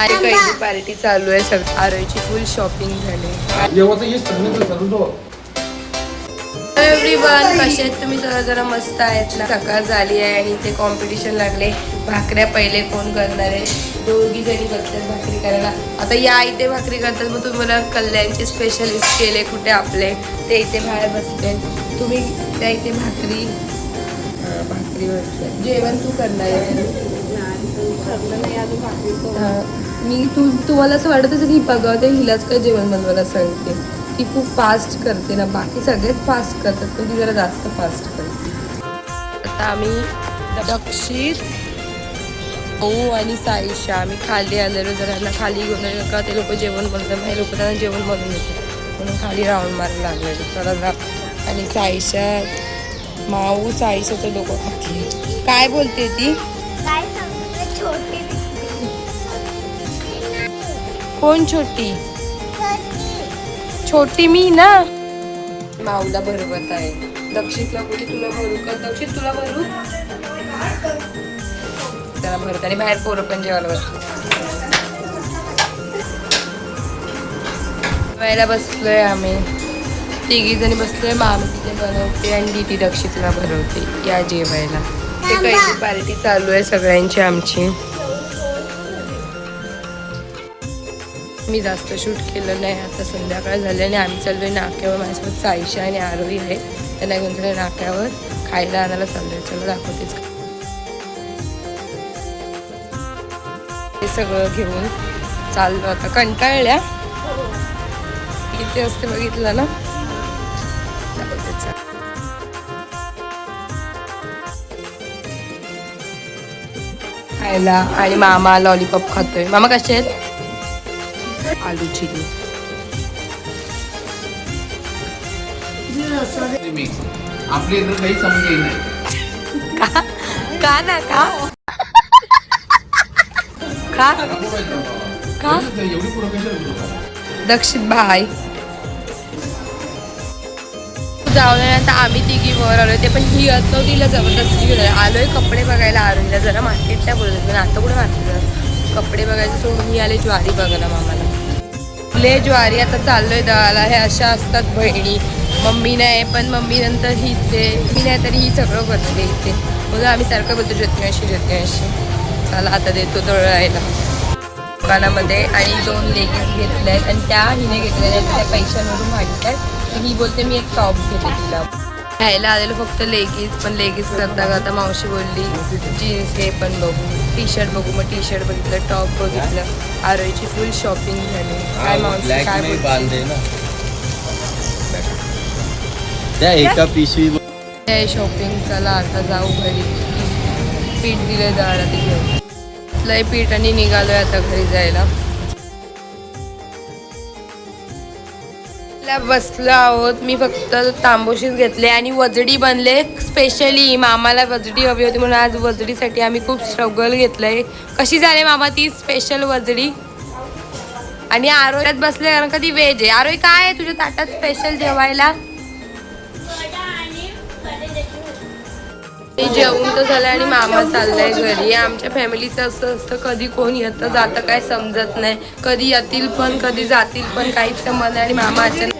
आणि कैदी पार्टी चालू आहे सग आरोची फुल शॉपिंग झाली. एव्हरी वन कसे आहेत तुम्ही? जरा जरा मस्त आहेत ना? सकाळ झाली आहे आणि ते कॉम्पिटिशन लागले. भाकऱ्या पहिले कोण करणार आहे? दोघी जणी बसतात भाकरी करायला. आता या इथे भाकरी करतात मग तुम्हाला कल्याणचे स्पेशलिस्ट केले कुठे आपले? ते इथे बाहेर बसले. तुम्ही त्या इथे भाकरी भाकरी बसले. जेवण तू करणार आहे? मी तू तुम्हाला असं वाटत असेल ही बघावते हिलाच काय जेवण बनवायला सांगते. ती खूप फास्ट करते ना. बाकी सगळेच फास्ट करतात. पण ती जरा जास्त फास्ट करते आता आम्ही दक्षित भाऊ आणि साईशा. आम्ही खाली आलेलो. जरा ह्यांना खाली घेऊन का ते लोक जेवण बनवतात हे लोक त्यांना जेवण बनवून येतात म्हणून खाली राऊंड मारायला लागलेलो. चला जा. आणि साईशा माऊ साईशाचं लोक खाली. काय बोलते ती? काय सांगू छोटी कोण छोटी? छोटी मी ना. माऊला भरवत आहे. दक्षितला बोली तुला भरू का? दक्षित तुला भरू? त्याला भरत आणि बाहेर पोरं पण जेवायला बसलो. जेवायला बसलोय आम्ही. तिघी जणी बसलोय मामी तिथे बनवते आणि दीदी दक्षितला भरवते या जेवायला. ते कैदी पार्टी चालू आहे सगळ्यांची आमची. मी जास्त शूट केलं नाही. आता संध्याकाळ झाली आणि आम्ही आहे नाक्यावर. माझ्यासोबत साईशा आणि आरोही आहे. त्यांना घेऊन चाललोय नाक्यावर. खायला आणायला चाललो आहे चलो दाखवतेच. हे सगळं घेऊन चाललो. आता कंटाळल्या. किती असते बघितलं ना? खायला आणि मामा लॉलीपॉप खातोय. मामा कसे आहेत? आलू चिली मिक्स आपल्या इकडे काही समज येईल नाही. का? ना का? का? का? एवढी प्रोफेशनल दक्षित भाई जाऊन आता आम्ही तिघी वर आलोय. ते पण ही तिला जबरदस्ती घेऊन आलोय. कपडे बघायला आरोग्यला जरा मार्केटला बोलत आता कुठे मार्केट कपडे बघायचे सोडून मी आले ज्वारी बघायला मामाला. फुले ज्वारी आता चाललोय दळाला हे अशा असतात बहिणी. मम्मी नाही पण मम्मी नंतर हीच आहे. मी नाही तरी ही सगळं करते इथे. म्हणून आम्ही सारखं बोलतो जत्न्याशी जत्न्याशी चला आता देतो दळायला. दुकानामध्ये आणि दोन लेगीज घेतल्या आहेत आणि त्या हिने घेतलेल्या आहेत. त्या पैशांवरून मागितल्यात आहेत ही बोलते मी एक टॉप घेते तिला. घ्यायला आलेलो फक्त लेगीज पण लेगीज करता करता मावशी बोलली जीन्स हे पण बघू. टी शर्ट बघू मग टी शर्ट बघितलं टॉप बघितलं. आरोईची फुल शॉपिंग झाली. काय मावशी काय बोलते? त्या एका पिशवी काय शॉपिंग चला आता जाऊ घरी. पीठ दिलं जायला ते घेऊन लय पीठ आणि निघालोय आता घरी जायला. ला बसलो आहोत. मी फक्त तांबोशीच घेतले आणि वजडी बनले. स्पेशली मामाला वजडी हवी होती म्हणून आज वजडीसाठी आम्ही खूप स्ट्रगल घेतलंय. कशी झाली मामा ती स्पेशल वजडी? आणि आरोग्यात बसले कारण कधी वेज आहे. आरोय काय आहे तुझ्या ताटात स्पेशल जेवायला? मी जेवून तर झालं आणि मामा चाललाय घरी. आमच्या फॅमिलीचं असं असतं कधी कोण येतं जातं काय समजत नाही. कधी येतील पण कधी जातील पण काहीच समज नाही. आणि मामा अचानक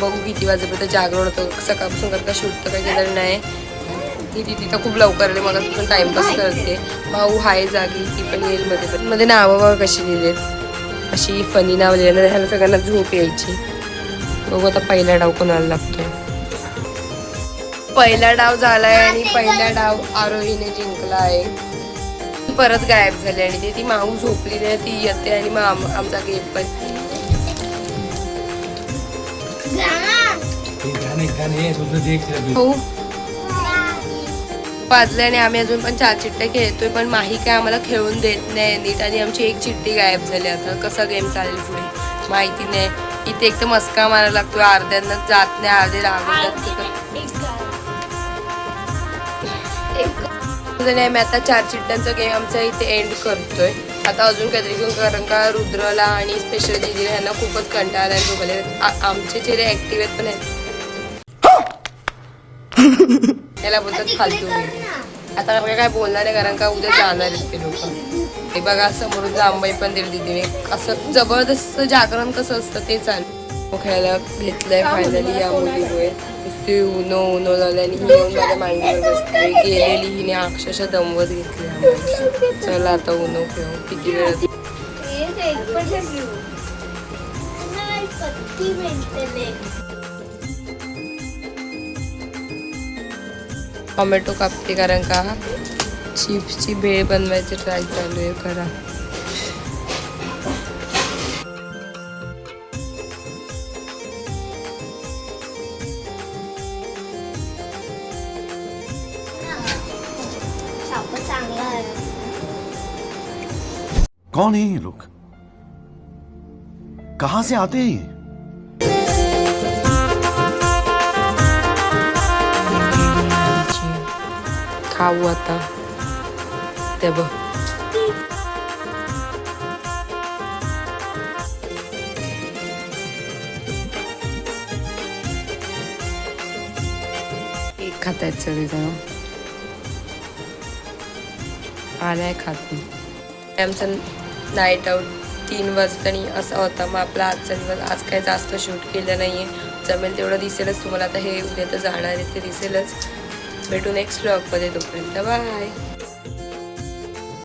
बघू किती वाजेपर्यंत जागरण होतं. सकाळपासून करता शूट तर काही केलं नाही. ती ती तिथं खूप लवकर आली. मग तिथून टाइमपास करते. भाऊ हाय जागी ती पण येईल मध्ये पण. मध्ये नावं बघा कशी लिहिलेत अशी फनी नाव लिहिलं ह्याला सगळ्यांना झोप यायची. बघू आता पहिला डाव कोणाला लागतो पहिला डाव झालाय आणि पहिला डाव आरोहीने जिंकला आहे. परत गायब झाली आणि ती ती माऊ झोपली नाही. ती येते आणि मग आमचा गेम पण हो वाजले आणि आम्ही अजून पण चार चिट्टे खेळतोय पण माही काय आम्हाला खेळून देत नाही नीट आणि आमची एक चिट्टी गायब झाली. आता कसा गेम चालेल पुढे? माहिती नाही. इथे एक तर मस्का मारायला लागतो अर्ध्यांना जात नाही अर्धे रागवतात. नाही मी आता चार चिट्ट्यांचा गेम आमचा इथे एंड करतोय. आता अजून काहीतरी घेऊन कारण का रुद्रला आणि स्पेशल दिदीला यांना खूपच कंटाळा आहे झोपले आमचे चेहरे ऍक्टिव्ह आहेत पण आहेत. त्याला बोलतात फालतू आता आपण काय बोलणार नाही कारण का उद्या जाणार आहेत ते लोक. हे बघा समोरून जांभई पण दिली दिदीने असं जबरदस्त जागरण कसं असतं ते चालू खेळायला घेतलंय फायनली या मुलीमुळे. नुसती उनो उनो झाली आणि ही येऊन माझ्या मांडीवर बसते गेलेली हिने अक्षरशः दमवत घेतली चला आता उनो खेळू. किती वेळ टोमॅटो कापते कारण का चिप्सची भेळ बनवायची ट्राय चालू आहे आहे कौन है ये लोग? कहाँ से आते हैं ये? खाऊ आता ते बघ एक खात आहेत सगळेजण आलाय खात नाही आमचं नाईट आऊट तीन वाजतानी असा होता मग आपला आजचा दिवस आज काही जास्त शूट केलं नाही आहे जमेल तेवढं दिसेलच तुम्हाला आता हे उद्या तर जाणार आहे ते दिसेलच भेटू नेक्स्ट ब्लॉगमध्ये तोपर्यंत बाय